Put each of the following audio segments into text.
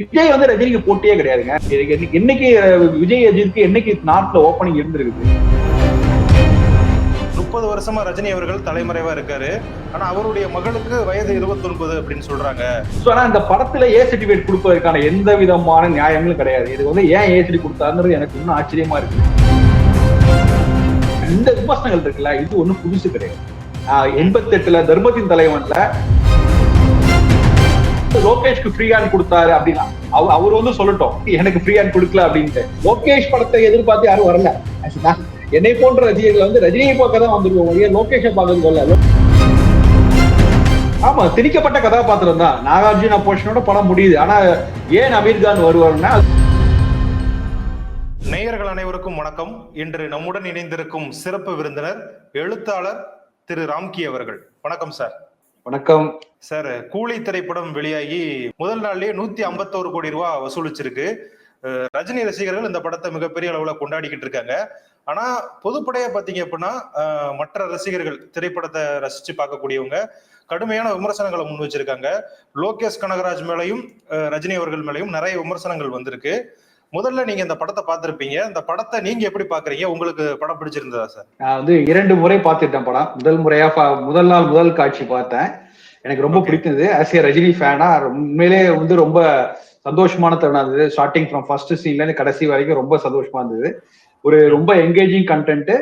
விஜய் வந்து ரஜினிக்கு போட்டியே கிடையாதுங்க. அஹ், விஜய் அஜித்துக்கு என்னைக்கு நாட்டுல ஓப்பனிங் இருந்திருக்குது? முப்பது வருஷமா ரஜினி அவர்கள் தலைமறைவா இருக்காரு. ஆனா அவருடைய மகளுக்கு வயது 29 அப்படின்னு சொல்றாங்க. ஸோ ஆனா இந்த படத்துல ஏ சர்டிபிகேட் கொடுப்பதற்கான எந்த விதமான நியாயங்களும் கிடையாது. இது வந்து ஏன் ஏ சர்டிஃபிகேட் கொடுத்தாருன்றது எனக்கு இன்னும் ஆச்சரியமா இருக்கு. இந்த விமர்சனங்கள் இருக்குல்ல இது ஒண்ணும் புதுசு கிடையாது. எண்பத்தி எட்டுல தர்மத்தின் தலைவன்ல லோகேஷ்க்கு ஃப்ரீ ஹேண்ட் கொடுத்தாரு அப்படின்னா அவ- அவர் வந்து சொல்லட்டும் எனக்கு ஃப்ரீ ஹேண்ட் கொடுக்கல அப்படின்ட்டு. லோகேஷ் படத்தை எதிர்பார்த்து யாரும் வரல. என்னை போன்ற ரசிகர்கள் வந்து ரஜினியை பார்க்க தான் வந்திருக்கோம் ஒழிய லோகேஷை பார்க்கறது வரல ஆமா திணிக்கப்பட்ட கதாபாத்திரம் தான். நாகார்ஜுன போர்ஷனோட படம் முடியுது. ஆனா ஏன் அமீர் கான் வருவாருன்னா நேயர்கள் அனைவருக்கும் வணக்கம். இன்று நம்முடன் இணைந்திருக்கும் சிறப்பு விருந்தினர் எழுத்தாளர் திரு ராம்கி அவர்கள். வணக்கம் சார். வணக்கம். சார் கூலி திரைப்படம் வெளியாகி முதல் நாள்லயே நூத்தி ஐம்பத்தோரு கோடி ரூபாய் வசூலிச்சிருக்கு. ரஜினி ரசிகர்கள் இந்த படத்தை மிகப்பெரிய அளவுல கொண்டாடிக்கிட்டு இருக்காங்க. ஆனா பொதுப்படையா பாத்தீங்க அப்படின்னா மற்ற ரசிகர்கள் திரைப்படத்தை ரசிச்சு பார்க்கக்கூடியவங்க கடுமையான விமர்சனங்களை முன் வச்சிருக்காங்க. லோகேஷ் கனகராஜ் மேலையும் ரஜினி அவர்கள் மேலையும் நிறைய விமர்சனங்கள் வந்திருக்கு. முதல்ல நீங்க இந்த படத்தை பார்த்திருப்பீங்க. இந்த படத்தை நீங்க எப்படி பாக்குறீங்க உங்களுக்கு படம் பிடிச்சிருந்ததா சார்? நான் வந்து இரண்டு முறை பார்த்துட்டேன் படம். முதல் முறையா பா- முதல் நாள் முதல் காட்சி பார்த்தேன். எனக்கு ரொம்ப. பிடித்தது. ஆஸ் ஏ ரஜினி ஃபேனா உண்மையிலே வந்து ரொம்ப சந்தோஷமான தருணம் இருந்தது ஸ்டார்டிங் ஃப்ரம் ஃபர்ஸ்ட் சீன்ல கடைசி வரைக்கும் ரொம்ப சந்தோஷமா இருந்தது. ஒரு ரொம்ப என்கேஜிங் கண்டென்ட்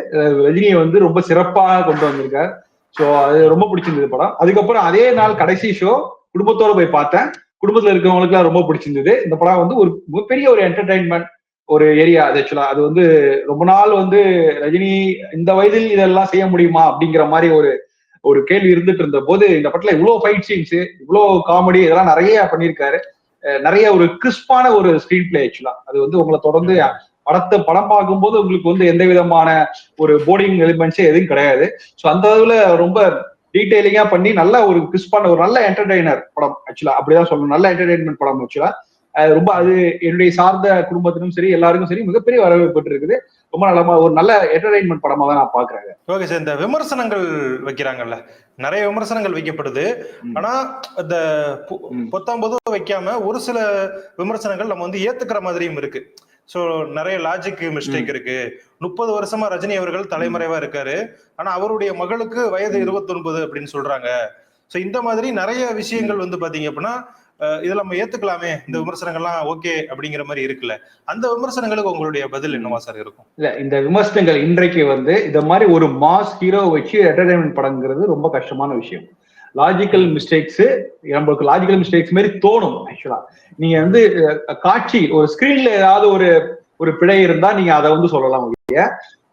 ரஜினியை வந்து ரொம்ப சிறப்பாக கொண்டு வந்திருக்கார். ஸோ அது ரொம்ப பிடிச்சிருந்தது படம். அதுக்கப்புறம் அதே நாள் கடைசி ஷோ குடும்பத்தோட போய் பார்த்தேன். குடும்பத்துல இருக்கவங்களுக்கு ரொம்ப பிடிச்சிருந்தது. இந்த படம் வந்து ஒரு மிகப்பெரிய ஒரு என்டர்டைன்மெண்ட் ஒரு ஏரியா அது ஆக்சுவலா அது வந்து ரொம்ப நாள் வந்து ரஜினி இந்த வயதில் இதெல்லாம் செய்ய முடியுமா அப்படிங்கிற மாதிரி ஒரு ஒரு கேள்வி இருந்துட்டு இருந்த போது இந்த படத்துல இவ்வளவு ஃபைட் சீன்ஸ் இவ்வளவு காமெடி இதெல்லாம் நிறைய பண்ணியிருக்காரு. நிறைய ஒரு கிறிஸ்பான ஒரு ஸ்கிரீன் பிளே ஆக்சுவலா அது வந்து உங்களை தொடர்ந்து படத்தை படம் பார்க்கும்போது உங்களுக்கு வந்து எந்த விதமான ஒரு போர்டிங் எலிமெண்ட்ஸே எதுவும் கிடையாது. ஸோ அந்த இதுல ரொம்ப டீடைலிங்கா பண்ணி நல்ல ஒரு கிறிஸ்பான ஒரு நல்ல என்டர்டைனர் படம் ஆக்சுவலா அப்படிதான் சொல்லணும். நல்ல என்டர்டைன்மெண்ட் படம் ஆக்சுவலா ரொம்ப அது என்னுடைய சார்ந்த குடும்பத்திலும் சரி எல்லாருக்கும் சரி மிகப்பெரிய வரவேற்பு இருக்குது ரொம்ப நல்ல ஒரு நல்ல என்டர்டைன்மெண்ட் படமா தான் நான் பாக்குறேன். Okay sir. இந்த விமர்சனங்கள் வைக்கிறாங்கல்ல. நிறைய விமர்சனங்கள் வைக்கப்படுது. ஆனா இந்த பு- ம். பொத்தாம் பொதுவா வைக்காம ஒரு சில விமர்சனங்கள் நம்ம வந்து ஏத்துக்கிற மாதிரியும் இருக்கு. சோ நிறைய லாஜிக் மிஸ்டேக் இருக்கு. முப்பது வருஷமா ரஜினி அவர்கள் தலைமறைவா இருக்காரு. ஆனா அவருடைய மகளுக்கு வயது ம். 29 அப்படின்னு சொல்றாங்க. சோ இந்த மாதிரி நிறைய விஷயங்கள் வந்து பாத்தீங்க அப்படின்னா அஹ், இதை நம்ம ஏத்துக்கலாமே? இந்த விமர்சனங்கள்லாம் ஓகே அப்படிங்கிற மாதிரி இருக்குல்ல? அந்த விமர்சனங்களுக்கு உங்களுடைய பதில் என்னவா சார் இருக்கும்? இல்ல இந்த விமர்சனங்கள் இன்றைக்கு வந்து இந்த மாதிரி ஒரு மாஸ் ஹீரோ வச்சு என்டர்டைன்மெண்ட் படங்கிறது ரொம்ப கஷ்டமான விஷயம். லாஜிக்கல் மிஸ்டேக்ஸ் நம்மளுக்கு லாஜிக்கல் மிஸ்டேக்ஸ் மாதிரி தோணும் ஆக்சுவலா நீங்க வந்து காட்சி ஒரு ஸ்கிரீன்ல ஏதாவது ஒரு ஒரு பிழை இருந்தா நீங்க அதை வந்து சொல்லலாம்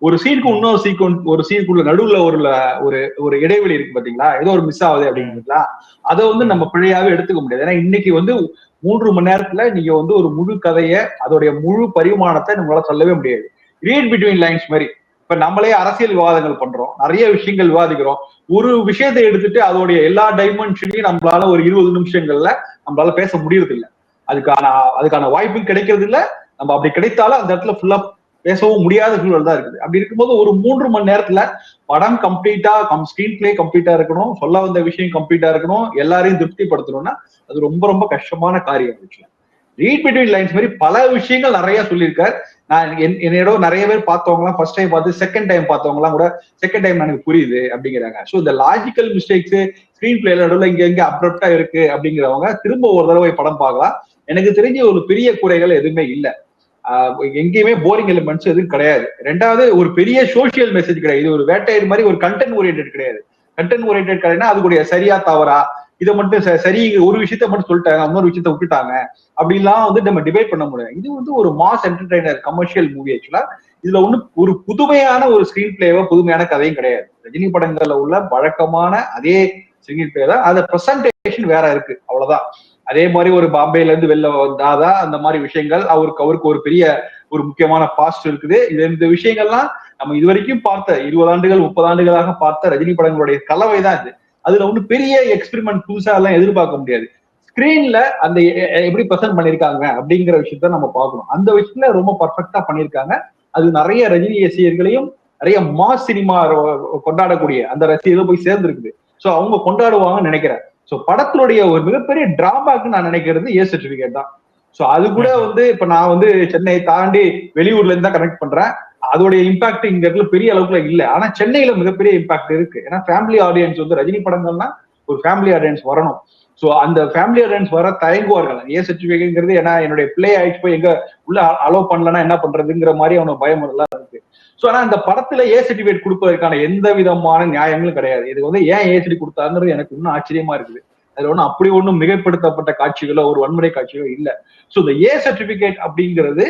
ஒரு சீனுக்கு இன்னொரு சீக்கும் ஒரு சீனுக்குள்ள நடுவுல ஒரு ஒரு ஒரு இடைவெளி இருக்கு பாத்தீங்களா? ஏதோ ஒரு மிஸ் ஆகுது அப்படிங்கிறதுல. அதை வந்து நம்ம பிழையாவே எடுத்துக்க முடியாது. ஏன்னா இன்னைக்கு வந்து மூன்று மணி நேரத்துல நீங்க வந்து ஒரு முழு கதையை அதோடைய முழு பரிமாணத்தை நம்மளால சொல்லவே முடியாது. ரீட் பிட்வீன் லைன்ஸ் மாதிரி. இப்ப நம்மளே அரசியல் விவாதங்கள் பண்றோம். நிறைய விஷயங்கள் விவாதிக்கிறோம். ஒரு விஷயத்தை எடுத்துட்டு அதோடைய எல்லா டைமென்ஷனையும் நம்மளால ஒரு இருபது நிமிஷங்கள்ல நம்மளால பேச முடியறது இல்லை அதுக்கான அதுக்கான வாய்ப்பும் கிடைக்கிறது இல்ல நம்ம அப்படி கிடைத்தாலும் அந்த இடத்துல ஃபுல்லா பேசவும் முடியாத சூழல் தான் இருக்குது. அப்படி இருக்கும்போது ஒரு மூன்று மணி நேரத்துல படம் கம்ப்ளீட்டா கம் ஸ்கிரீன் பிளே கம்ப்ளீட்டா இருக்கணும் சொல்ல வந்த விஷயம் கம்ப்ளீட்டா இருக்கணும் எல்லாரையும் திருப்திப்படுத்தணும்னா அது ரொம்ப ரொம்ப கஷ்டமான காரியம் விஷயம் ரீட் பிட்வீன் லைன்ஸ் மாதிரி பல விஷயங்கள் நிறைய சொல்லியிருக்காரு. நான் என்- என்னையோட நிறைய பேர் பார்த்தவங்கலாம் ஃபர்ஸ்ட் டைம் பார்த்து செகண்ட் டைம் பார்த்தவங்கலாம் கூட செகண்ட் டைம் எனக்கு புரியுது அப்படிங்கிறாங்க. ஸோ இந்த லாஜிக்கல் மிஸ்டேக்ஸ் ஸ்கிரீன் பிளேல நடுவில் இங்க எங்க அப்ரப்டா இருக்கு அப்படிங்கிறவங்க திரும்ப ஒரு தடவை படம் பார்க்கலாம். எனக்கு தெரிஞ்ச ஒரு பெரிய குறைகள் எதுவுமே இல்லை. எங்கேயுமே போரிங் எலிமெண்ட்ஸ் எதுவும் கிடையாது. ரெண்டாவது ஒரு பெரிய சோஷியல் மெசேஜ் கிடையாது. இது ஒரு வேட்டையர் மாதிரி ஒரு கண்டென்ட் ஓரியன்ட் கிடையாது. கண்டென்ட் ஓரியன்ட் கிடையாதுன்னா அதுக்குடைய சரியா தவறா இதை மட்டும் சரி ஒரு விஷயத்த மட்டும் சொல்லிட்டாங்க இன்னொரு விஷயத்த விட்டுட்டாங்க அப்படிலாம் வந்து நம்ம டிபேட் பண்ண முடியாது. இது வந்து ஒரு மாஸ் என்டர்டைனர் கமர்ஷியல் மூவி ஆக்சுவலா இதுல ஒண்ணு ஒரு புதுமையான ஒரு ஸ்கிரீன் பிளேவோ புதுமையான கதையும் கிடையாது. ரஜினி படங்கள்ல உள்ள வழக்கமான அதே ஸ்கிரீன் பிளே தான் அது பிரசன்டேஷன் வேற இருக்கு. அவ்வளவுதான். அதே மாதிரி ஒரு பாம்பேல இருந்து வெளில வந்தாதான் அந்த மாதிரி விஷயங்கள் அவருக்கு அவருக்கு ஒரு பெரிய ஒரு முக்கியமான பாஸ்ட் இருக்குது. இது இந்த விஷயங்கள்லாம் நம்ம இது வரைக்கும் பார்த்த இருபது ஆண்டுகள் முப்பது ஆண்டுகளாக பார்த்த ரஜினி படங்களுடைய கலவை தான் இது. அதுல ஒண்ணு பெரிய எக்ஸ்பெரிமெண்ட் புதுசா எல்லாம் எதிர்பார்க்க முடியாது. ஸ்கிரீன்ல அந்த எப்படி பிரசன்ட் பண்ணிருக்காங்க அப்படிங்கிற விஷயத்த நம்ம பார்க்கணும். அந்த விஷயத்துல ரொம்ப பர்ஃபெக்டா பண்ணிருக்காங்க அது நிறைய ரஜினி ரசிகர்களையும் நிறைய மாஸ் சினிமா கொண்டாடக்கூடிய அந்த ரசிகர்கள் போய் சேர்ந்துருக்குது. சோ அவங்க கொண்டாடுவாங்கன்னு நினைக்கிறேன். சோ படத்தினுடைய ஒரு மிகப்பெரிய டிராபேக் நான் நினைக்கிறது ஏ சர்டிபிகேட் தான். சோ அது கூட வந்து இப்ப நான் வந்து சென்னை தாண்டி வெளியூர்ல இருந்து தான் கனெக்ட் பண்றேன். அதோடைய இம்பாக்ட் இங்க இடத்துல பெரிய அளவுக்குல இல்ல. ஆனா சென்னையில மிகப்பெரிய இம்பாக்ட் இருக்கு. ஏன்னா ஃபேமிலி ஆடியன்ஸ் வந்து ரஜினி படங்கள்னா ஒரு ஃபேமிலி ஆடியன்ஸ் வரணும். சோ அந்த ஃபேமிலி ஆடியன்ஸ் வர தயங்குவார்கள். ஏ சர்டிபிகேட்ங்கிறது ஏன்னா என்னுடைய பிளே ஆயிடுச்சு போய் எங்க உள்ள அலோவ் பண்ணலன்னா என்ன பண்றதுங்கிற மாதிரி அவனுக்கு பயம் எல்லாம் இருக்கு. சோ ஆனா அந்த படத்துல ஏ சர்டிபிகேட் கொடுப்பதற்கான எந்த விதமான நியாயங்களும் கிடையாது. இது வந்து ஏன் ஏ சர்டிஃபிகேட் கொடுத்தாங்கிறது எனக்கு இன்னும் ஆச்சரியமா இருக்குது. அதுல ஒன்றும் அப்படி ஒன்றும் மிகைப்படுத்தப்பட்ட காட்சிகளோ ஒரு வன்முறை காட்சிகளோ இல்ல. சோ இந்த ஏ சர்டிபிகேட் அப்படிங்கிறது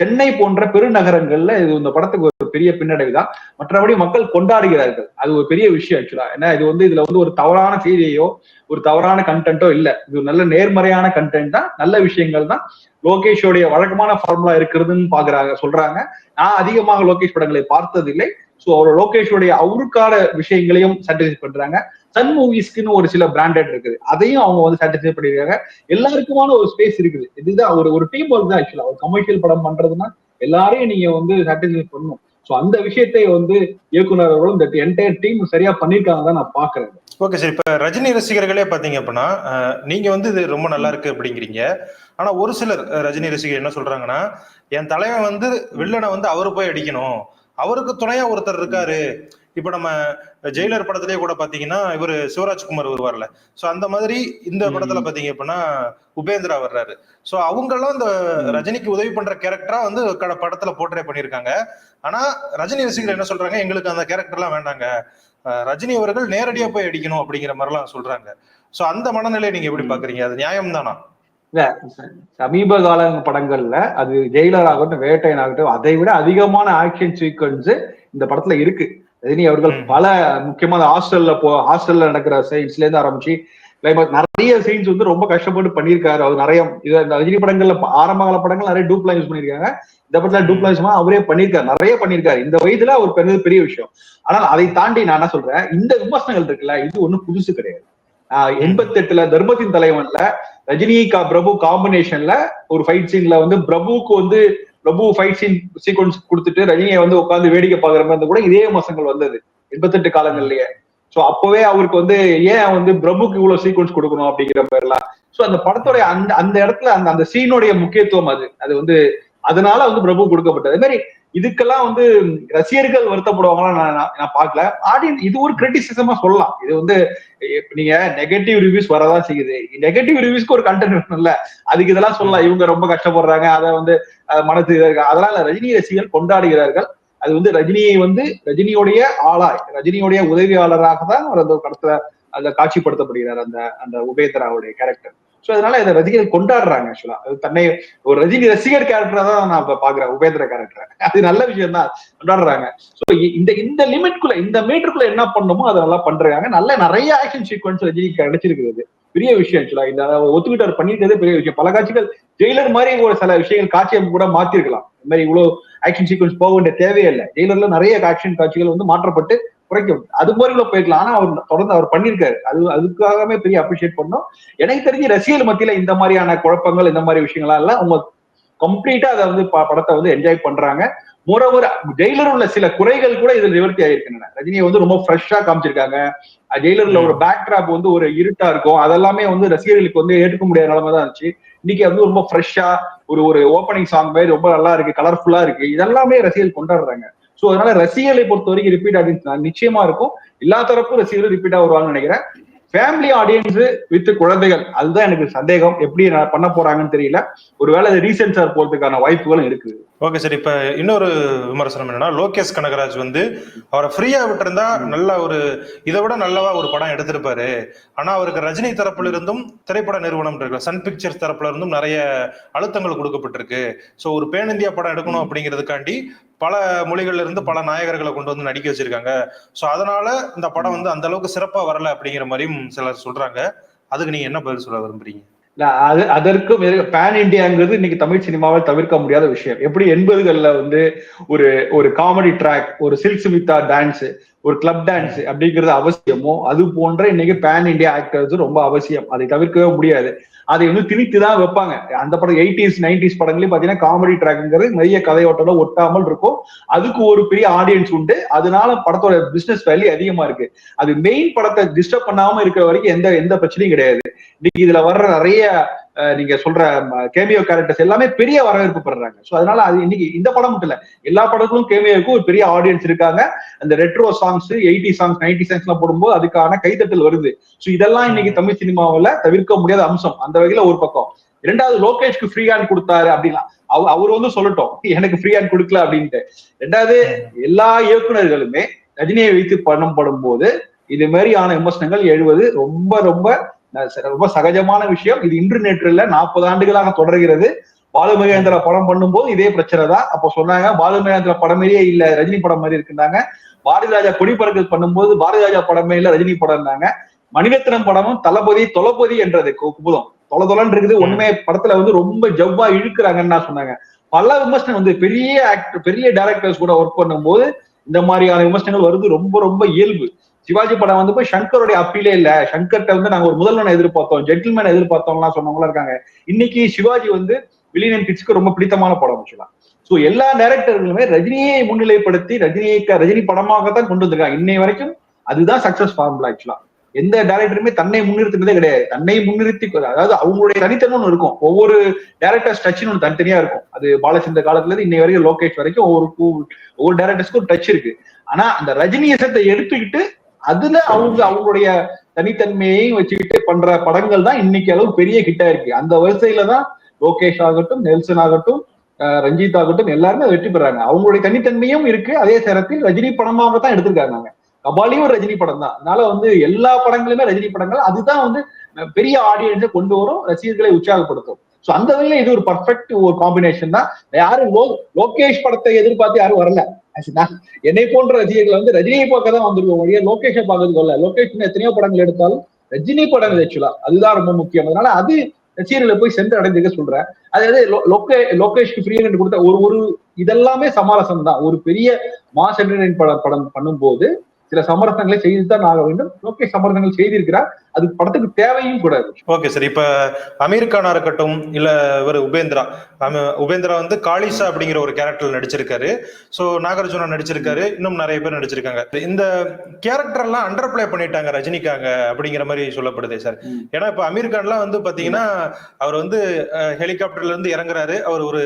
சென்னை போன்ற பெருநகரங்கள்ல இது இந்த படத்துக்கு ஒரு பெரிய பின்னடைவு தான் மற்றபடி மக்கள் கொண்டாடுகிறார்கள். அது ஒரு பெரிய விஷயம் ஆக்சுவலா ஏன்னா இது வந்து இதுல வந்து ஒரு தவறான செய்தியோ ஒரு தவறான கண்டென்ட்டோ இல்ல. இது நல்ல நேர்மறையான கண்டென்ட் தான். நல்ல விஷயங்கள் தான். லோகேஷோடைய வழக்கமான ஃபார்முலா இருக்கிறதுன்னு பாக்குறாங்க சொல்றாங்க. நான் அதிகமாக லோகேஷ் படங்களை பார்த்ததில்லை. ஸோ அவர் லோகேஷுடைய அவருக்கான விஷயங்களையும் சாட்டிஸ்ஃபை பண்றாங்க. சன் மூவிஸ்க்குன்னு ஒரு சில பிராண்டட் இருக்குது. அதையும் அவங்க வந்து சாட்டிஸ்ஃபை பண்ணிருக்காங்க. எல்லாருக்குமான ஒரு ஸ்பேஸ் இருக்குது. இதுதான் ஒரு ஒரு டீம் ஒர்க் தான் ஆக்சுவலா ஒரு கமர்ஷியல் படம் பண்றதுன்னா எல்லாரையும் நீங்க வந்து சாட்டிஸ்ஃபை பண்ணணும். ஸோ அந்த விஷயத்தை வந்து இயக்குனர் அவர்களும் இந்த என்டையர் டீம் சரியா பண்ணிருக்காங்க தான் நான் பாக்குறேன் ஓகே சார் இப்ப ரஜினி ரசிகர்களே பாத்தீங்க அப்படின்னா நீங்க வந்து இது ரொம்ப நல்லா இருக்கு அப்படிங்கிறீங்க. ஆனா ஒரு சிலர் ரஜினி ரசிகர் என்ன சொல்றாங்கன்னா என் தலைவன் வந்து வில்லனை வந்து அவரு போய் அடிக்கணும். அவருக்கு துணையா ஒருத்தர் இருக்காரு. இப்ப நம்ம ஜெயிலர் படத்திலேயே கூட பாத்தீங்கன்னா இவரு சிவராஜ்குமார் வருவார்ல. சோ அந்த மாதிரி இந்த. படத்துல பாத்தீங்க அப்படின்னா உபேந்திரா வர்றாரு. சோ அவங்களும் இந்த. ரஜினிக்கு உதவி பண்ற கேரக்டரா வந்து க- படத்துல போர்ட்ரே பண்ணிருக்காங்க ஆனா ரஜினி ரசிகர் என்ன சொல்றாங்க? எங்களுக்கு அந்த கேரக்டர் எல்லாம் வேண்டாங்க. ரஜினி அவர்கள் நேரடியா போய் அடிக்கணும் அப்படிங்கிற மாதிரி எல்லாம் சொல்றாங்க. சோ அந்த மனநிலையை நீங்க எப்படி. பாக்குறீங்க? அது நியாயம் தானா சமீப கால படங்கள்ல அது ஜெயிலர் ஆகட்டும் வேட்டையன் ஆகட்டும் அதை விட அதிகமான ஆக்ஷன் சீக்வன்ஸ் இந்த படத்துல இருக்கு. ரஜினி அவர்கள். பல முக்கியமான ஹாஸ்டல்ல போ ஹாஸ்டல்ல நடக்கிற சீன்ஸ்ல இருந்து ஆரம்பிச்சு நிறைய சீன்ஸ் வந்து ரொம்ப கஷ்டப்பட்டு பண்ணியிருக்காரு அவர் நிறைய இது இந்த ரஜினி படங்கள்ல ஆரம்ப கால படங்கள் நிறைய டூப்லாம் யூஸ் பண்ணிருக்காங்க இந்த படத்துல டூப்லாம் அவரே பண்ணியிருக்காரு நிறைய பண்ணியிருக்காரு. இந்த வயதுல அவர் பெரிய பெரிய விஷயம். ஆனால் அதை தாண்டி நான் என்ன சொல்றேன் இந்த விமர்சனங்கள் இருக்குல்ல இது ஒண்ணும் புதுசு கிடையாது. எண்பத்தி எட்டுல தர்மத்தின் தலைவன்ல ரஜினி கா பிரபு காம்பினேஷன்ல ஒரு ஃபைட் சீன்ல வந்து பிரபுக்கு வந்து பிரபு ஃபைட் சீன் சீக்வன்ஸ் கொடுத்துட்டு ரஜினியை வந்து உட்காந்து வேடிக்கை பாக்குற மாதிரி கூட இதே மாசங்கள் வந்தது எண்பத்தெட்டு காலங்கள்லயே. சோ அப்பவே அவருக்கு வந்து ஏன் வந்து பிரபுக்கு இவ்வளவு சீக்வன்ஸ் கொடுக்கணும் அப்படிங்கிற மாதிரிலாம். சோ அந்த படத்துடைய அந்த அந்த இடத்துல அந்த அந்த சீனுடைய முக்கியத்துவம் அது. அது வந்து அதனால வந்து பிரபு கொடுக்கப்பட்டது. அதே மாதிரி இதுக்கெல்லாம் வந்து ரசிகர்கள் வருத்தப்படுவாங்களா நான் நான் பார்க்கல. ஆடியன்ஸ் இது ஒரு கிரிட்டிசிசமா சொல்லலாம். இது வந்து நீங்க நெகட்டிவ் ரிவ்யூஸ் வரதான் செய்யுது. நெகட்டிவ் ரிவ்யூஸ்க்கு ஒரு கண்டென்ட் வேணும்ல. அதுக்கு இதெல்லாம் சொல்லலாம். இவங்க ரொம்ப கஷ்டப்படுறாங்க. அதை வந்து மனசு அதெல்லாம் ரஜினி ரசிகர்கள் கொண்டாடுகிறார்கள். அது வந்து ரஜினியை வந்து ரஜினியுடைய ஆளாய் ரஜினியுடைய உதவியாளராக தான் அவர் அந்த படத்துல அந்த காட்சிப்படுத்தப்படுகிறார் அந்த அந்த உபேந்திராவுடைய கேரக்டர் சோ அதனால இதை ரசிகர்கள் கொண்டாடுறாங்க ஆக்சுவலா அது தன்னை ஒரு ரஜினி ரசிகர் கேரக்டரா தான் நான் இப்ப பாக்குறேன் உபேந்திர கேரக்டர் அது நல்ல விஷயம் தான் கொண்டாடுறாங்க சோ இந்த இந்த லிமிட்குள்ள இந்த மீட்டருக்குள்ள என்ன பண்ணணுமோ அதை நல்லா பண்றாங்க. நல்ல நிறைய ஆக்ஷன் சீக்வன்ஸ் ரஜினிக்கு கிடைச்சிருக்கிறது பெரிய விஷயம் ஆக்சுவலா இந்த ஒத்துக்கிட்டார் பண்ணிருக்கிறதே பெரிய விஷயம். பல காட்சிகள் ஜெயிலர் மாதிரி ஒரு சில விஷயங்கள் காட்சி கூட மாத்திருக்கலாம். இந்த மாதிரி இவ்வளவு ஆக்ஷன் சீக்வன்ஸ் போக வேண்டிய தேவையில்லை ஜெயிலர்ல நிறைய ஆக்ஷன் காட்சிகள் வந்து மாற்றப்பட்டு குறைக்கும் அது மாதிரி கூட போயிருக்கலாம் ஆனா அவர் தொடர்ந்து அவர் பண்ணியிருக்காரு. அது அதுக்காகவே பெரிய அப்ரிஷியேட் பண்ணோம். எனக்கு தெரிஞ்சு ரசிகர்கள் மத்தியில இந்த மாதிரியான குழப்பங்கள் இந்த மாதிரி விஷயங்கள்லாம் இல்ல. அவங்க கம்ப்ளீட்டா அதை வந்து படத்தை வந்து என்ஜாய் பண்றாங்க. மோரோவர் ஜெயிலர் உள்ள சில குறைகள் கூட இதுல நிவர்த்தி ஆயிருக்கின்றன ரஜினியை வந்து ரொம்ப ஃப்ரெஷ்ஷா காமிச்சிருக்காங்க. ஜெயிலர்ல ஒரு பேக் ட்ராப் வந்து ஒரு இருட்டா இருக்கும். அதெல்லாமே வந்து ரசிகர்களுக்கு வந்து ஏற்றுக்க முடியாத நிலைமை தான் இருந்துச்சு. இன்னைக்கு வந்து ரொம்ப ஃப்ரெஷ்ஷா ஒரு ஒரு ஓப்பனிங் சாங் மாதிரி ரொம்ப நல்லா இருக்கு கலர்ஃபுல்லா இருக்கு. இதெல்லாமே ரசிகர்கள் கொண்டாடுறாங்க. சோ அதனால ரசிகர்களை பொறுத்த வரைக்கும் ரிப்பீட் ஆடியன்ஸ் நிச்சயமா இருக்கும். எல்லா தரப்பும் ரசிகர்கள் ரிப்பீட் வருவாங்கன்னு நினைக்கிறேன். ஃபேமிலி ஆடியன்ஸ் வித் குழந்தைகள் அதுதான் எனக்கு சந்தேகம். எப்படி நான் பண்ண போறாங்கன்னு தெரியல. ஒருவேளை அது ரீசென்ட் சார் போறதுக்கான வாய்ப்புகளும் இருக்குது ஓகே சார் இப்ப இன்னொரு விமர்சனம் என்னன்னா லோகேஷ் கனகராஜ் வந்து அவரை ஃப்ரீயா விட்டுருந்தா நல்ல ஒரு இதை விட நல்லவா ஒரு படம் எடுத்திருப்பாரு. ஆனா அவருக்கு ரஜினி தரப்புல இருந்தும் திரைப்பட நிறுவனம் இருக்கு சன் பிக்சர்ஸ் தரப்புல இருந்தும் நிறைய அழுத்தங்கள் கொடுக்கப்பட்டிருக்கு. ஸோ ஒரு பேன் இந்தியா படம் எடுக்கணும் அப்படிங்கிறதுக்காண்டி பல மொழிகள்ல இருந்து பல நாயகர்களை கொண்டு வந்து நடிக்க வச்சிருக்காங்க. ஸோ அதனால இந்த படம் வந்து அந்த அளவுக்கு சிறப்பா வரல அப்படிங்கிற மாதிரியும் சிலர் சொல்றாங்க. அதுக்கு நீங்க என்ன பதில் சொல்ல விரும்புறீங்க? இல்ல, அது அதற்கு பேன் இந்தியாங்கிறது இன்னைக்கு தமிழ் சினிமாவில் தவிர்க்க முடியாத விஷயம். எப்படி எண்பதுகள்ல வந்து ஒரு ஒரு காமெடி ட்ராக் ஒரு சில்க் சுமிதா டான்ஸ் ஒரு கிளப் டான்ஸ் அப்படிங்கிறது அவசியமோ அது போன்ற இன்னைக்கு பேன் இண்டியா ஆக்டர்ஸ் ரொம்ப அவசியம். அதை தவிர்க்கவே முடியாது. அதை வந்து திணித்து தான் வைப்பாங்க. அந்த படம் எயிட்டிஸ் நைன்டிஸ் படங்களையும் பாத்தீங்கன்னா காமெடி ட்ராக்ங்கிறது நிறைய கதையோட்டம் ஒட்டாமல் இருக்கும். அதுக்கு ஒரு பெரிய ஆடியன்ஸ் உண்டு. அதனால படத்தோட பிசினஸ் வேல்யூ அதிகமா இருக்கு. அது மெயின் படத்தை டிஸ்டர்ப் பண்ணாம இருக்கிற வரைக்கும் எந்த எந்த பிரச்சனையும் கிடையாது. இன்னைக்கு இதுல வர்ற நிறைய நீங்க சொல்ற கேமியோ கேரக்டர்ஸ் எல்லாமே பெரிய வரவேற்பு பெறாங்க சோ அதனால அது இன்னைக்கு இந்த படம் மட்டும் இல்ல எல்லா படங்களும் கேமியோவுக்கும் ஒரு பெரிய ஆடியன்ஸ் இருக்காங்க. அந்த retro songs eighty songs ninety songs எல்லாம் போடும்போது அதுக்கான கைத்தட்டல் வருது. சோ இதெல்லாம் இன்னைக்கு தமிழ் சினிமாவுல தவிர்க்க முடியாத அம்சம். அந்த வகையில ஒரு பக்கம். இரண்டாவது லோகேஷ்க்கு ஃப்ரீ ஹேண்ட் கொடுத்தாரு அப்படின்னா அவ- அவர் வந்து சொல்லட்டும் எனக்கு ஃப்ரீ ஹேண்ட் கொடுக்கல அப்படின்ட்டு. ரெண்டாவது எல்லா இயக்குனர்களுமே ரஜினியை வைத்து படம் படும்போது இது மாதிரியான விமர்சனங்கள் எழுவது ரொம்ப ரொம்ப ரொம்ப சகஜமான விஷயம். இது இன்று நேற்று இல்ல நாற்பது ஆண்டுகளாக தொடர்கிறது. பாலு மகேந்திரா படம் பண்ணும்போது இதே பிரச்சனை தான். அப்போ சொன்னாங்க பாலு மகேந்திரா படமேயே இல்ல ரஜினி படம் மாதிரி இருக்குன்னாங்க. பாரதி ராஜா கொடி பறக்கல் பண்ணும்போது பாரதி ராஜா படமே இல்ல ரஜினி படம்னாங்க. மணிரத்னம் படமும் தளபதி தொலபதி என்றது. கு- குமுதம். தொல தொலன்னு இருக்குது. ஒண்ணுமே படத்துல வந்து ரொம்ப ஜவ்வா இழுக்கிறாங்கன்னு சொன்னாங்க. பல விமர்சனம் வந்து பெரிய ஆக்டர் பெரிய டைரக்டர்ஸ் கூட ஒர்க் பண்ணும்போது இந்த மாதிரியான விமர்சனங்கள் வருது. ரொம்ப ரொம்ப இயல்பு. சிவாஜி படம் வந்து போய் சங்கருடைய அப்பீலே இல்ல. சங்கர்கிட்ட வந்து நாங்க ஒரு முதல்வனை எதிர்பார்த்தோம். ஜென்டில்மேன் எதிர்பார்த்தோம்லாம் சொன்னவங்களா இருக்காங்க. இன்னைக்கு சிவாஜி வந்து வில்லியன் கிட்ஸ்க்கு ரொம்ப பிடித்தமான படம் சொல்லலாம் சோ எல்லா டைரக்டர்களுமே ரஜினியை முன்னிலைப்படுத்தி ரஜினியை ரஜினி படமாக தான் கொண்டு வந்திருக்காங்க. இன்னை வரைக்கும் அதுதான் சக்சஸ் ஃபார்முலா ஆக்சுவலா. எந்த டைரக்டருமே தன்னை முன்னிறுத்தினதே கிடையாது. தன்னை முன்னிறுத்தி அதாவது அவங்களுடைய தனித்தன்மை இருக்கும். ஒவ்வொரு டேரக்டர் டச்னு ஒன்று தனித்தனியா இருக்கும். அது பாலச்சந்திர காலத்துல இருந்து இன்னை வரைக்கும் லோகேஷ் வரைக்கும் ஒவ்வொரு ஒவ்வொரு டேரக்டர்ஸ்க்கும் டச் இருக்கு. ஆனா அந்த ரஜினி இசத்தை எடுத்துக்கிட்டு அதுல அவங்க அவங்களுடைய தனித்தன்மையையும் வச்சுக்கிட்டு பண்ற படங்கள் தான் இன்னைக்கு அளவு பெரிய ஹிட்டா இருக்கு. அந்த வரிசையில தான் லோகேஷ் ஆகட்டும் நெல்சன் ஆகட்டும் அஹ் ரஞ்சித் ஆகட்டும் எல்லாருமே வெற்றி பெறாங்க. அவங்களுடைய தனித்தன்மையும் இருக்கு. அதே நேரத்தில் ரஜினி படமாக தான் எடுத்திருக்காங்க கபாலியும் ஒரு ரஜினி படம் தான். அதனால வந்து எல்லா படங்களுமே ரஜினி படங்கள். அதுதான் வந்து பெரிய ஆடியன்ஸை கொண்டு வரும். ரசிகர்களை உற்சாகப்படுத்தும். சோ அந்த வகையில இது ஒரு பர்ஃபெக்ட் ஒரு காம்பினேஷன் தான். யாரும் லோ லோகேஷ் படத்தை எதிர்பார்த்து யாரும் வரல. என்னை போன்ற ரசிகர்கள் வந்து ரஜினியை பார்க்க தான் வந்திருக்கோம் ஒழிய லோகேஷை பார்க்கறதுக்கு வரல. லோகேஷ் எத்தனையோ படங்கள் எடுத்தாலும் ரஜினி படங்கள் ஆக்சுவலா அதுதான் ரொம்ப முக்கியம். அதனால அது ரசிகர்களை போய் சென்று அடைஞ்சுக்க சொல்றேன். அதாவது லோகே லோகேஷ்க்கு ஃப்ரீ கொடுத்த ஒரு ஒரு இதெல்லாமே சமரசம் தான் ஒரு பெரிய மாஸ் என்டர்டைன் படம் படம் பண்ணும்போது சில சமரசங்களை செய்துதான் ஆக வேண்டும். ஓகே சமரசங்கள் செய்திருக்கிறார். அது படத்துக்கு தேவையும் கூடாது ஓகே சார். இப்ப அமீர் கானா இருக்கட்டும் இல்ல இவர் உபேந்திரா. உபேந்திரா வந்து காளிசா அப்படிங்கிற ஒரு கேரக்டர்ல நடிச்சிருக்காரு. சோ நாகார்ஜுனா நடிச்சிருக்காரு. இன்னும் நிறைய பேர் நடிச்சிருக்காங்க. இந்த கேரக்டர் எல்லாம் அண்டர் பிளே பண்ணிட்டாங்க ரஜினிக்காக அப்படிங்கிற மாதிரி சொல்லப்படுதே சார். ஏன்னா இப்ப அமீர் கான்லாம் வந்து பாத்தீங்கன்னா அவர் வந்து ஹெலிகாப்டர்ல இருந்து இறங்குறாரு. அவர் ஒரு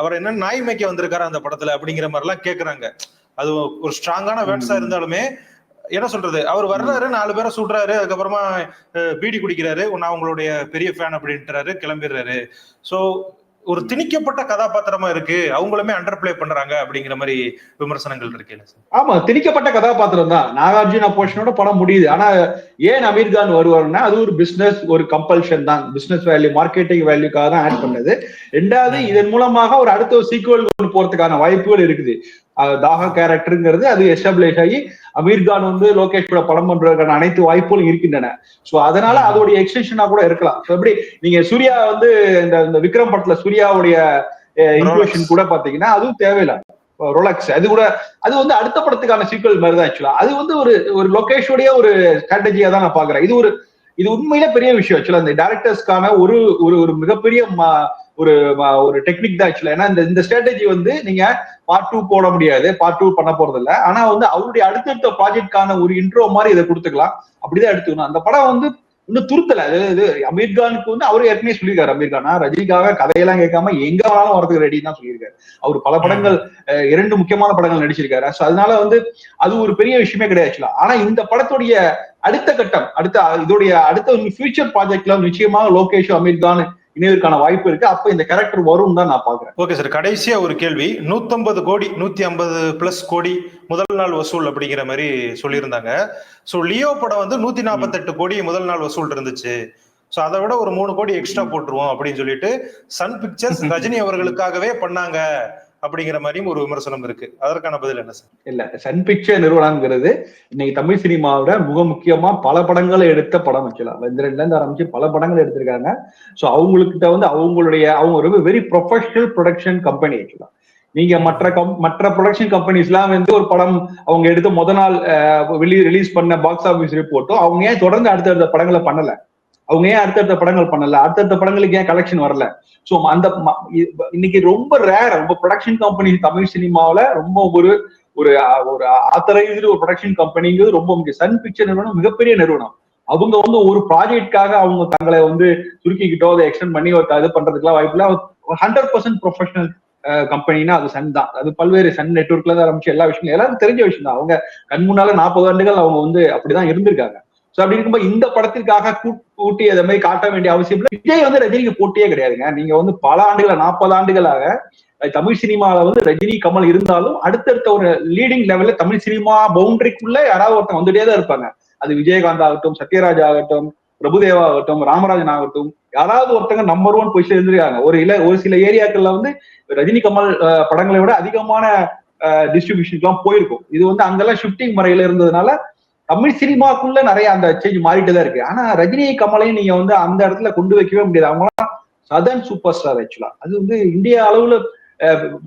அவர் என்ன நாய் மேய்க்க வந்திருக்காரு அந்த படத்துல அப்படிங்கிற மாதிரி எல்லாம் கேக்குறாங்க. அது ஒரு ஸ்ட்ராங்கான வேர்ட்ஸா ம். இருந்தாலுமே என்ன சொல்றது? அவர் வர்றாரு நாலு பேரை சுடுறாரு அதுக்கப்புறமா பீடி குடிக்கிறாரு நான் உங்களுடைய பெரிய ஃபேன் அப்படின்றாரு கிளம்பிடுறாரு. சோ ஒரு திணிக்கப்பட்ட கதாபாத்திரமா இருக்கு. அவங்களுமே அண்டர் பிளே பண்றாங்க அப்படிங்கிற மாதிரி விமர்சனங்கள் இருக்கு ஆமா திணிக்கப்பட்ட கதாபாத்திரம் தான். நாகார்ஜுனா போர்ஷனோட படம் முடியுது. ஆனா ஏன் அமீர் கான் வருவாருன்னா அது ஒரு பிசினஸ் ஒரு கம்பல்ஷன் தான். பிசினஸ் வேல்யூ மார்க்கெட்டிங் வேல்யூக்காக தான் ஆட் பண்ணது. ரெண்டாவது இதன் மூலமாக ஒரு அடுத்த ஒரு சீக்குவல் கொண்டு போறதுக்கான வாய்ப்புகள் இருக்குது. தாகா கேரக்டருங்கிறது அது எஸ்டாப்ளிஷ் ஆகி அமீர் கான் வந்து லோகேஷ் கூட படம் பண்றதுக்கான அனைத்து வாய்ப்புகளும் இருக்கின்றன. சோ அதனால அதோடைய எக்ஸ்டென்ஷனா கூட இருக்கலாம். எப்படி நீங்க சூர்யா வந்து இந்த இந்த விக்ரம் படத்துல சூர்யாவுடைய இன்க்ளூஷன் கூட பாத்தீங்கன்னா அதுவும் தேவையில்லை. ரொலக்ஸ் அது கூட அது வந்து அடுத்த படத்துக்கான சீக்வல் மாதிரி தான் ஆக்சுவலா அது வந்து ஒரு ஒரு லொகேஷோடைய ஒரு ஸ்ட்ராட்டஜியா தான் நான் பாக்குறேன். இது ஒரு இது உண்மையில பெரிய விஷயம் ஆக்சுவலா இந்த டேரக்டர்ஸ்க்கான ஒரு ஒரு ஒரு மிகப்பெரிய ஒரு ஒரு டெக்னிக் தான் ஆக்சுவலா ஏன்னா இந்த இந்த ஸ்ட்ராட்டஜி வந்து நீங்க பார்ட் டூ போட முடியாது பார்ட் டூ பண்ண போறது இல்ல ஆனா வந்து அவருடைய அடுத்தடுத்த ப்ராஜெக்ட்கான ஒரு இன்ட்ரோ மாதிரி இதை கொடுத்துக்கலாம். அப்படிதான் எடுத்துக்கணும். அந்த படம் வந்து இன்னும் துருத்தல. அது இது அமீர் கானுக்கு வந்து அவரு ஏற்கனவே சொல்லியிருக்காரு. அமீர் கானா ரஜினிக்காக கதையெல்லாம் கேட்காம எங்க வேணாலும் வரதுக்கு ரெடி தான் சொல்லியிருக்காரு. அவர் பல படங்கள் இரண்டு முக்கியமான படங்கள் நடிச்சிருக்காரு. So அதனால வந்து அது ஒரு பெரிய விஷயமே கிடையாது. ஆனா இந்த படத்துடைய அடுத்த கட்டம் அடுத்த இதோடைய அடுத்த ஃபியூச்சர் ப்ராஜெக்ட்ல நிச்சயமாக லோகேஷ் அமீர் கான் இணைவதற்கான வாய்ப்பு இருக்கு. அப்ப இந்த கேரக்டர் வரும் தான் நான் பாக்குறேன் ஓகே சார் கடைசியா ஒரு கேள்வி. 150 கோடி நூத்தி ஐம்பது பிளஸ் கோடி முதல் நாள் வசூல் அப்படிங்கிற மாதிரி சொல்லியிருந்தாங்க. சோ லியோ படம் வந்து நூத்தி நாற்பத்தெட்டு கோடி முதல் நாள் வசூல் இருந்துச்சு. சோ அதை விட ஒரு மூணு கோடி எக்ஸ்ட்ரா போட்டுருவோம் அப்படின்னு சொல்லிட்டு சன் பிக்சர்ஸ் ரஜினி அவர்களுக்காகவே பண்ணாங்க. அப்படிங்கிற மாதிரியும் ஒரு விமர்சனம் இருக்கு. அதற்கான பதில் என்ன சார்? இல்ல சன் பிக்சர் நிறுவனம்ங்கிறது இன்னைக்கு தமிழ் சினிமாவோட மிக முக்கியமா பல படங்களை எடுத்த படம் வச்சுலாம் வெந்திரன்ல இருந்து ஆரம்பிச்சு பல படங்கள் எடுத்திருக்காங்க. சோ அவங்கள்கிட்ட வந்து அவங்களுடைய அவங்க ரொம்ப வெரி ப்ரொஃபஷனல் ப்ரொடக்ஷன் கம்பெனி ஆக்சுவலா நீங்க மற்ற கம் மற்ற ப்ரொடக்ஷன் கம்பெனிஸ்லாம் வந்து ஒரு படம் அவங்க எடுத்து முத நாள் வெளியே ரிலீஸ் பண்ண பாக்ஸ் ஆபீஸ் ரிப்போர்ட்டும் அவங்க ஏன் தொடர்ந்து அடுத்தடுத்த படங்களை பண்ணல? அவங்க ஏன் அடுத்தடுத்த படங்கள் பண்ணல? அடுத்தடுத்த படங்களுக்கு ஏன் கலெக்ஷன் வரல? சோ அந்த ம- இன்னைக்கு ரொம்ப ரேர் ரொம்ப ப்ரொடக்ஷன் கம்பெனி தமிழ் சினிமாவில் ரொம்ப ஒரு ஒரு ஒரு ஆத்தரைஸ்டு ஒரு ப்ரொடக்ஷன் கம்பெனிங்கிறது ரொம்ப முக்கியம். சன் பிக்சர் நிறுவனம் மிகப்பெரிய நிறுவனம். அவங்க வந்து ஒரு ப்ராஜெக்ட்காக அவங்க தங்களை வந்து சுருக்கிக்கிட்டோ அதை எக்ஸ்டெண்ட் பண்ணி ஒரு இது பண்றதுக்குலாம் வாய்ப்பு இல்லை. ஹண்ட்ரட் பர்சன்ட் ப்ரொஃபஷனல் கம்பெனினா அது சன் தான். அது பல்வேறு சன் நெட்ஒர்க்ல தான் ஆரம்பிச்சு எல்லா விஷயங்களும் எல்லாரும் தெரிஞ்ச விஷயம் தான் அவங்க கண் முன்னால நாற்பது ஆண்டுகள் அவங்க வந்து அப்படிதான் இருந்திருக்காங்க. சோ அப்படி இருக்கும்போது இந்த படத்திற்காக கூட்டி அதை மாதிரி காட்ட வேண்டிய அவசியம் இல்லை. விஜய் வந்து ரஜினிக்கு போட்டியே கிடையாதுங்க. நீங்க வந்து பல ஆண்டுகள் நாற்பது ஆண்டுகளாக தமிழ் சினிமால வந்து ரஜினி கமல் இருந்தாலும் அடுத்தடுத்த ஒரு லீடிங் லெவல்ல தமிழ் சினிமா பவுண்டரிக்குள்ள யாராவது ஒருத்தன் வந்துட்டே தான் இருப்பாங்க. அது விஜயகாந்த் ஆகட்டும் சத்யராஜ் ஆகட்டும் பிரபுதேவா ஆகட்டும் ராமராஜன் ஆகட்டும் யாராவது ஒருத்தங்க நம்பர் ஒன் பொசிஷன் இருந்திருக்காங்க. ஒரு இல ஒரு சில ஏரியாக்கள்ல வந்து ரஜினி கமல் படங்களை விட அதிகமான டிஸ்ட்ரிபியூஷனுக்கு போயிருக்கும். இது வந்து அங்கெல்லாம் ஷிஃப்டிங் முறையில இருந்ததுனால தமிழ் சினிமாக்குள்ள நிறைய அந்த சேஞ்ச் மாறிட்டு தான் இருக்கு. ஆனா ரஜினி கமலையும் நீங்க வந்து அந்த இடத்துல கொண்டு வைக்கவே முடியாது. அவங்களாம் சதன் சூப்பர் ஸ்டார் ஆக்சுவலா அது வந்து இந்திய அளவுல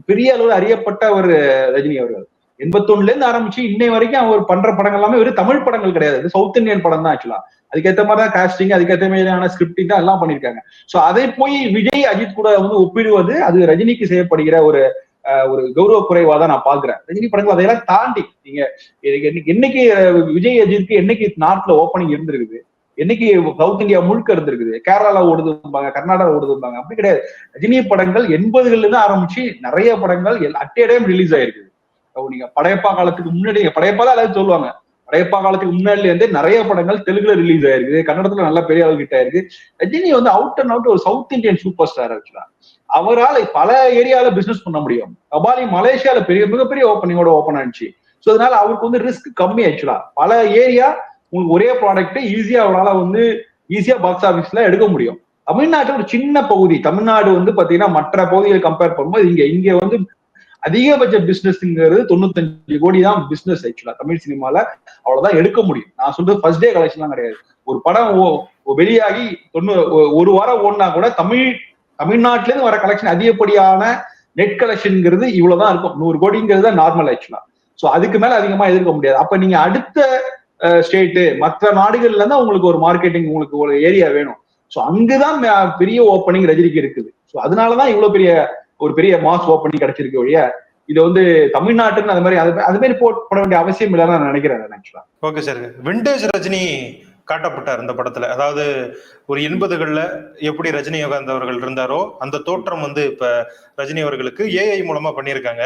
பெரிய அளவுல அறியப்பட்ட ஒரு ரஜினி அவர்கள். எண்பத்தொன்னுல இருந்து ஆரம்பிச்சு இன்னை வரைக்கும் அவர் பண்ற படங்கள் எல்லாமே ஒரு தமிழ் படங்கள் கிடையாது. சவுத் இந்தியன் படம் தான் ஆக்சுவலா அதுக்கேற்ற மாதிரி தான் காஸ்டிங் அதுக்கேற்ற மாதிரியான ஸ்கிரிப்டிங் தான் எல்லாம் பண்ணிருக்காங்க சோ அதை போய் விஜய் அஜித் கூட வந்து ஒப்பிடுவது அது ரஜினிக்கு செய்யப்படுகிற ஒரு ஒரு கௌரவ குறைவா தான் நான் பாக்குறேன் ரஜினி படங்கள் அதையெல்லாம் தாண்டி நீங்க என்னைக்கு விஜய் அஜித்க்கு என்னைக்கு நாட்டுல ஓப்பனிங் இருந்திருக்குது? என்னைக்கு சவுத் இந்தியா முழுக்க இருந்திருக்குது? கேரளால ஓடுதும்பாங்க கர்நாடகா ஓடுதும்பாங்க அப்படி கிடையாது. ரஜினி படங்கள் எண்பதுகள்ல இருந்து ஆரம்பிச்சு நிறைய படங்கள் அட்டையடையும் ரிலீஸ் ஆயிருக்குது. நீங்க படையப்பா காலத்துக்கு முன்னாடி படையப்பா தான் எல்லாரும் சொல்லுவாங்க. படையப்பா காலத்துக்கு முன்னாடில இருந்து நிறைய படங்கள் தெலுங்குல ரிலீஸ் ஆயிருக்கு கன்னடத்துல நல்ல பெரிய அளவு கிட்ட ஆயிருக்கு. ரஜினி வந்து அவுட் அண்ட் அவுட் ஒரு சவுத் இந்தியன் சூப்பர் ஸ்டார் ஆக்சுவலா அவரால் பல ஏரியால பிசினஸ் பண்ண முடியும். கபாலி மலேசியால பெரிய மிகப்பெரிய ஓப்பனிங்கோட ஓப்பன் ஆயிடுச்சு. ஸோ அதனால அவருக்கு வந்து ரிஸ்க் கம்மி ஆக்சுவலா பல ஏரியா உங்களுக்கு ஒரே ப்ராடக்ட் ஈஸியா அவரால் வந்து ஈஸியா பாக்ஸ் ஆஃபீஸ்ல எடுக்க முடியும். தமிழ்நாட்டில் ஒரு சின்ன பகுதி தமிழ்நாடு வந்து பாத்தீங்கன்னா மற்ற பகுதிகள் கம்பேர் பண்ணும்போது இங்க இங்க வந்து அதிகபட்ச பிசினஸ்ங்கிறது தொண்ணூத்தஞ்சு கோடி தான் பிசினஸ் ஆக்சுவலா தமிழ் சினிமால அவ்வளவுதான் எடுக்க முடியும். நான் சொல்றது ஃபர்ஸ்ட் டே கலெக்ஷன்லாம் கிடையாது. ஒரு படம் வெளியாகி தொண்ணூ ஒரு வாரம் ஓடினா கூட தமிழ் தமிழ்நாட்டுல இருந்து வர கலெக்ஷன் அதிகப்படியான நெட் கலெக்ஷன்ங்கிறது இவ்வளவுதான் இருக்கும். நூறு கோடிங்கிறது தான் நார்மல் ஆக்சுவலா சோ அதுக்கு மேல அதிகமா எதிர்க்க முடியாது. அப்ப நீங்க அடுத்த ஸ்டேட்டு மற்ற நாடுகள்ல இருந்தா உங்களுக்கு ஒரு மார்க்கெட்டிங் உங்களுக்கு ஒரு ஏரியா வேணும். சோ அங்குதான் பெரிய ஓப்பனிங் ரஜினிக்கு இருக்குது. சோ அதனாலதான் இவ்வளவு பெரிய ஒரு பெரிய மாஸ் ஓப்பனிங் கிடைச்சிருக்கு ஒழிய இது வந்து தமிழ்நாட்டுன்னு அது மாதிரி அது மாதிரி போட வேண்டிய அவசியம் இல்லைன்னு நான் நினைக்கிறேன் ஆக்சுவலா ஓகே சார் விண்டேஜ் ரஜினி காட்டப்பட்டார் இந்த படத்துல. அதாவது ஒரு எண்பதுகள்ல எப்படி ரஜினிகாந்த் அவர்கள் இருந்தாரோ அந்த தோற்றம் வந்து இப்ப ரஜினி அவர்களுக்கு ஏஐ மூலமா பண்ணியிருக்காங்க.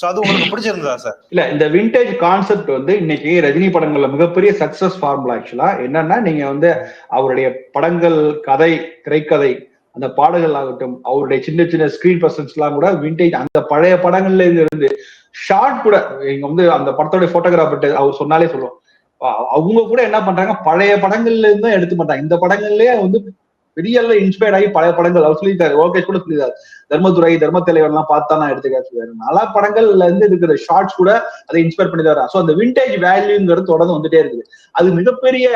சோ அது உங்களுக்கு பிடிச்சிருந்ததா சார் இல்ல இந்த விண்டேஜ் கான்செப்ட் வந்து இன்னைக்கு ரஜினி படங்கள்ல மிகப்பெரிய சக்சஸ் ஃபார்முலா ஆக்சுவலா என்னன்னா நீங்க வந்து அவருடைய படங்கள் கதை திரைக்கதை அந்த பாடல்கள் ஆகட்டும் அவருடைய சின்ன சின்ன ஸ்கிரீன் பர்சன்ஸ் எல்லாம் கூட விண்டேஜ் அந்த பழைய படங்கள்ல இருந்து ஷார்ட் கூட இங்க வந்து அந்த படத்தோட போட்டோகிராஃபர் அவர் சொன்னாலே சொல்லுவோம் அவங்க கூட என்ன பண்றாங்க? பழைய படங்கள்ல இருந்து தான் எடுத்து பண்றாங்க. இந்த படங்கள்லயே வந்து பெரிய அளவு இன்ஸ்பயர்ட் ஆகி பழைய படங்கள். அவர் சொல்லிட்டாரு. ஓகே கூட சொல்லிட்டாரு தர்மதுரை தர்ம தலைவர் எல்லாம் பார்த்தா நான் எடுத்துக்க சொல்லுவாரு நல்ல படங்கள்ல இருந்து இருக்கிற ஷார்ட்ஸ் கூட அதை இன்ஸ்பயர் பண்ணி தர சோ அந்த விண்டேஜ் வேல்யூங்கிறது தொடர்ந்து வந்துட்டே இருக்குது. அது மிகப்பெரிய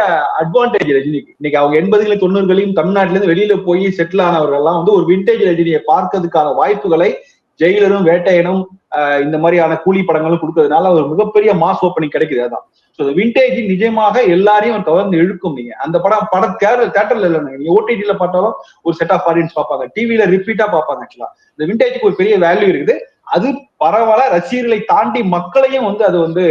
அட்வான்டேஜ் ரஜினிக்கு. இன்னைக்கு அவங்க எண்பதுகளையும் தொண்ணூறுகளையும் தமிழ்நாட்டுல இருந்து வெளியில போய் செட்டில் ஆனவர்கள் எல்லாம் வந்து ஒரு விண்டேஜ் ரஜினியை பார்க்கறதுக்கான வாய்ப்புகளை ஜெயிலரும் வேட்டையனும் இந்த மாதிரியான கூலி படங்களும் கொடுக்கறதுனால ஒரு மிகப்பெரிய மாஸ் ஓப்பனிங் கிடைக்குது. அதான். ஸோ விண்டேஜ் நிஜமாக எல்லாரையும் தொடர்ந்து இழுக்கும் நீங்க. அந்த படம் படம் தேட்டர் தேட்டர்ல இல்லை நீங்க ஓடிடியில பார்த்தாலும் ஒரு செட் ஆஃப் ஆடியன்ஸ் பார்ப்பாங்க. டிவியில ரிப்பீட்டா பார்ப்பாங்க ஆக்சுவலா இந்த விண்டேஜுக்கு ஒரு பெரிய வேல்யூ இருக்குது. அது பரவாயில்ல ரசிகர்களை தாண்டி மக்களையும் வந்து அது வந்து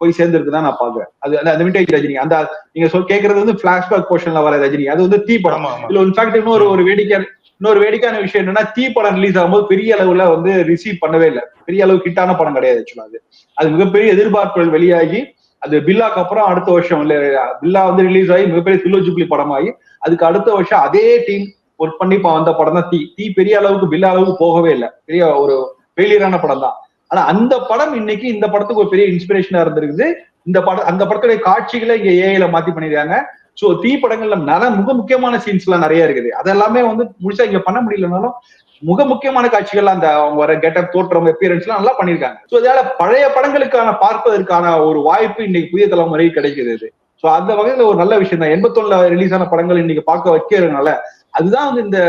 போய் சேர்ந்துருக்குதான் நான் பாக்குறேன் அது அந்த விண்டேஜ் ரஜினி. அந்த நீங்க சொல் கேட்கறது வந்து பிளாஷ்பேக் போர்ஷன்ல வர ரஜினி. அது வந்து தீ படம். இதுல இன்ஃபேக்ட் இன்னொரு ஒரு வேடிக்கை இன்னொரு வேடிக்கையான விஷயம் என்னன்னா தீ படம் ரிலீஸ் ஆகும்போது பெரிய அளவுல வந்து ரிசீவ் பண்ணவே இல்லை. பெரிய அளவு ஹிட்டான படம் கிடையாது ஆக்சுவலா அது. அது மிகப்பெரிய எதிர்பார்ப்புகள் வெளியாகி அது பில்லாக்கு அப்புறம் அடுத்த வருஷம் பில்லா வந்து ரிலீஸ் ஆகி மிகப்பெரிய சில்லோ ஜூப்ளி படமாகி அதுக்கு அடுத்த வருஷம் அதே டீம் ஒர்க் பண்ணி வந்த படம் தான் தீ. தீ பெரிய அளவுக்கு பில்லா அளவுக்கு போகவே இல்லை. பெரிய ஒரு ஃபெயிலியரான படம் தான். ஆனா அந்த படம் இன்னைக்கு இந்த படத்துக்கு ஒரு பெரிய இன்ஸ்பிரேஷனா இருந்திருக்குது. இந்த படம் அந்த படத்துடைய காட்சிகளை இங்க ஏஐல மாத்தி பண்ணிருக்காங்க. சோ தீ படங்கள்ல நிறைய மிக முக்கியமான சீன்ஸ் எல்லாம் நிறைய இருக்குது. அதெல்லாமே வந்து முழுசா இங்க பண்ண முடியலனாலும் மிக முக்கியமான காட்சிகள் அந்த அவங்க வர கெட்டப் தோற்றம் அப்பியரன்ஸ் எல்லாம் நல்லா பண்ணிருக்காங்க சோ இதனால பழைய படங்களுக்கான பார்ப்பதற்கான ஒரு வாய்ப்பு இன்னைக்கு புதிய தலைமுறை கிடைக்குது இது. சோ அந்த வகையில ஒரு நல்ல விஷயம் தான். எண்பத்தொன்னுல ரிலீஸ் ஆன படங்கள் இன்னைக்கு பார்க்க வைக்கிறதுனால அதுதான் வந்து இந்த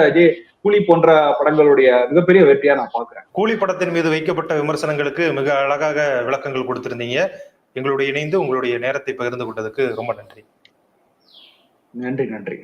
கூலி போன்ற படங்களுடைய மிகப்பெரிய வெற்றியா நான் பாக்குறேன் கூலி படத்தின் மீது வைக்கப்பட்ட விமர்சனங்களுக்கு மிக அழகாக விளக்கங்கள் கொடுத்திருந்தீங்க. எங்களுடைய இணைந்து உங்களுடைய நேரத்தை பகிர்ந்து கொண்டதுக்கு ரொம்ப நன்றி. நன்றி நன்றி.